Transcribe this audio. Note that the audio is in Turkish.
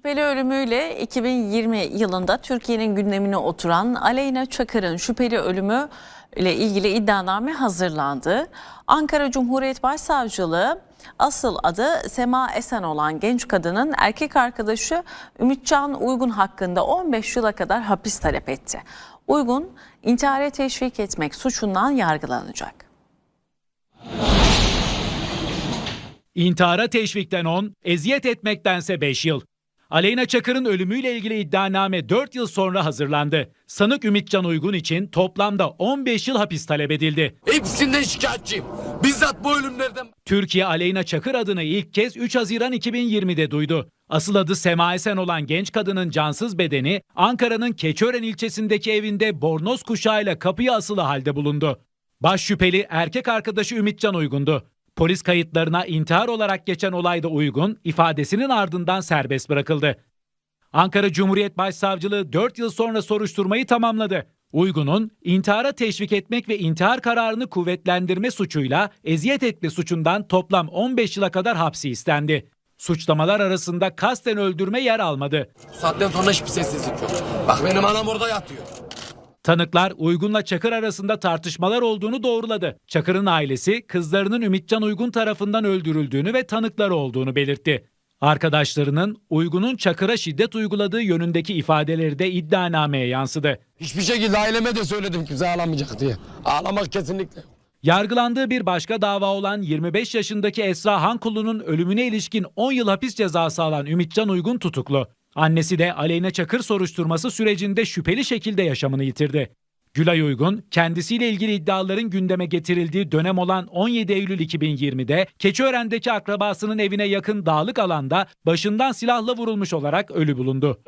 Şüpheli ölümüyle 2020 yılında Türkiye'nin gündemine oturan Aleyna Çakır'ın şüpheli ölümü ile ilgili iddianame hazırlandı. Ankara Cumhuriyet Başsavcılığı asıl adı Sema Esen olan genç kadının erkek arkadaşı Ümitcan Uygun hakkında 15 yıla kadar hapis talep etti. Uygun intihara teşvik etmek suçundan yargılanacak. İntihara teşvikten 10, eziyet etmektense 5 yıl. Aleyna Çakır'ın ölümüyle ilgili iddianame 4 yıl sonra hazırlandı. Sanık Ümitcan Uygun için toplamda 15 yıl hapis talep edildi. Hepsinden şikayetçiyim. Bizzat bu ölümlerden Türkiye Aleyna Çakır adını ilk kez 3 Haziran 2020'de duydu. Asıl adı Sema Esen olan genç kadının cansız bedeni Ankara'nın Keçiören ilçesindeki evinde bornoz kuşağıyla kapıya asılı halde bulundu. Baş şüpheli erkek arkadaşı Ümitcan Uygun'du. Polis kayıtlarına intihar olarak geçen olayda Uygun ifadesinin ardından serbest bırakıldı. Ankara Cumhuriyet Başsavcılığı 4 yıl sonra soruşturmayı tamamladı. Uygun'un intihara teşvik etmek ve intihar kararını kuvvetlendirme suçuyla eziyet etme suçundan toplam 15 yıla kadar hapsi istendi. Suçlamalar arasında kasten öldürme yer almadı. bu saatten sonra hiçbir sessizlik yok. Bak benim anam orada yatıyor. Tanıklar Uygun'la Çakır arasında tartışmalar olduğunu doğruladı. Çakır'ın ailesi kızlarının Ümitcan Uygun tarafından öldürüldüğünü ve tanıkları olduğunu belirtti. Arkadaşlarının Uygun'un Çakır'a şiddet uyguladığı yönündeki ifadeleri de iddianameye yansıdı. Hiçbir şekilde aileme de söyledim kimse ağlamayacak diye. Ağlamak kesinlikle yok. Yargılandığı bir başka dava olan 25 yaşındaki Esra Hankulu'nun ölümüne ilişkin 10 yıl hapis cezası alan Ümitcan Uygun tutuklu. Annesi de Aleyna Çakır soruşturması sürecinde şüpheli şekilde yaşamını yitirdi. Gülay Uygun, kendisiyle ilgili iddiaların gündeme getirildiği dönem olan 17 Eylül 2020'de Keçiören'deki akrabasının evine yakın dağlık alanda başından silahla vurulmuş olarak ölü bulundu.